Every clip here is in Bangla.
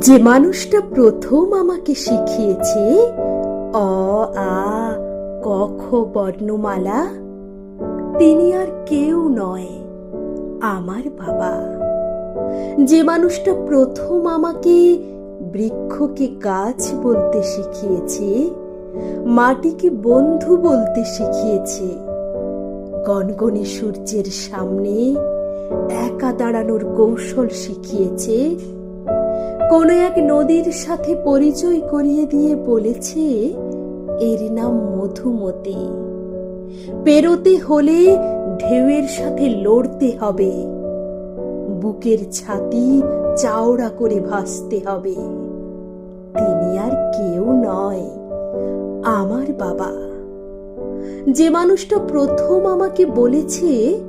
যে মানুষটা প্রথম আমাকে শিখিয়েছে, অ, আ, ক, খ, বর্ণমালা, তিনি আর কেউ নয়, আমার বাবা। যে মানুষটা প্রথম আমাকে বৃক্ষকে গাছ বলতে শিখিয়েছে, মাটিকে বন্ধু বলতে শিখিয়েছে গনগনে সূর্যের সামনে একা দাঁড়ানোর কৌশল শিখিয়েছে কোনো এক নদীর সাথে পরিচয় করিয়ে দিয়ে বলেছে, এর নাম মধুমতি। পেরোতে হলে ঢেউয়ের সাথে লড়তে হবে। বুকের ছাতি চাওড়া করে ভাসতে হবে। তিনি আর কেউ নয়, আমার বাবা। যে মানুষটা প্রথম আমাকে বলেছে,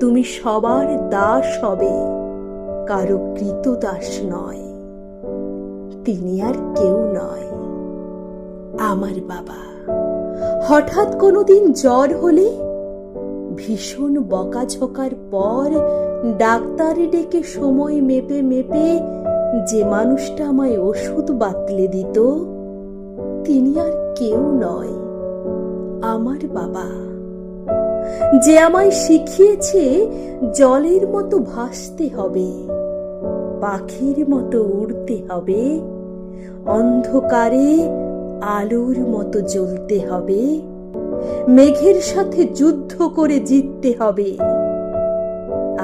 তুমি সবার দাস হবে, কারও কৃতদাস নয়। তিনি আর কেউ নয়। আমার বাবা। হঠাৎ কোনোদিন জ্বর হলে ভীষণ বকাঝকার পর ডাক্তার ডেকে সময় মেপে মেপে যে মানুষটা আমায় ওষুধ বাতলে দিত, তিনি আর কেউ নয়, আমার বাবা। যে আমায় শিখিয়েছে জলের মতো ভাসতে হবে, পাখির মতো উড়তে হবে অন্ধকারে আলোর মতো জ্বলতে হবে, মেঘের সাথে যুদ্ধ করে জিততে হবে।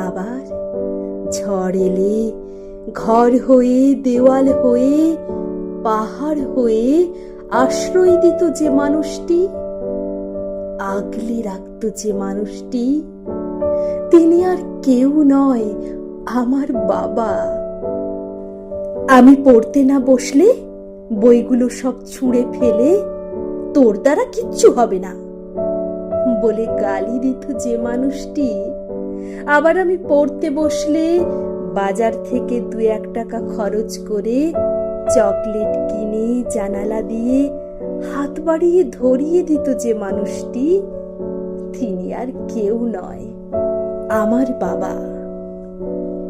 আবার ঝড় এলে, ঘর হয়ে, দেওয়াল হয়ে, পাহাড় হয়ে আশ্রয় দিত যে মানুষটি, আগলে রাখত যে মানুষটি, তিনি আর কেউ নয়, আমার বাবা। আমি পড়তে না বসলে বইগুলো সব ছুঁড়ে ফেলে তোর দ্বারা কিচ্ছু হবে না। বলে গালি দিত যে মানুষটি। আবার আমি পড়তে বসলে বাজার থেকে দু এক টাকা খরচ করে চকলেট কিনে জানালা দিয়ে হাত বাড়িয়ে ধরিয়ে দিত যে মানুষটি। তিনি আর কেউ নয়, আমার বাবা।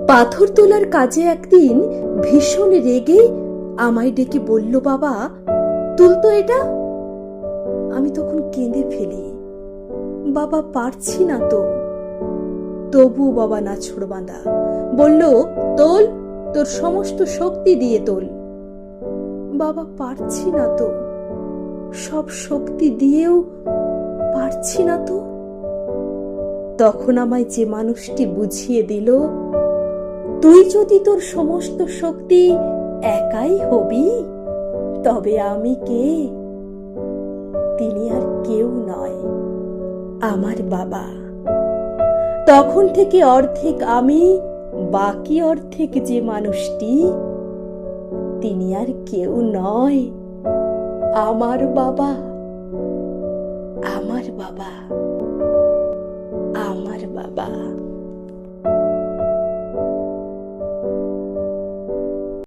পাথর তোলার কাজে একদিন ভীষণ রেগে আমায় ডেকে বলল, বাবা তুলতো এটা। আমি তখন কেঁদে ফেলি। বাবা, পারছি না তো। তবু বাবা, না বাঁধা বলল, তোল, তোর সমস্ত শক্তি দিয়ে তোল। বাবা, পারছি না তো। সব শক্তি দিয়েও পারছি না তো? তখন আমায় যে মানুষটি বুঝিয়ে দিল তুই যদি তোর সমস্ত শক্তি একাই হবি, তবে আমি কে? তিনি আর কেউ নয়, আমার বাবা। তখন থেকে অর্ধেক আমি, বাকি অর্ধেক যে মানুষটি, তিনি আর কেউ নয়, আমার বাবা। আমার বাবা। আমার বাবা।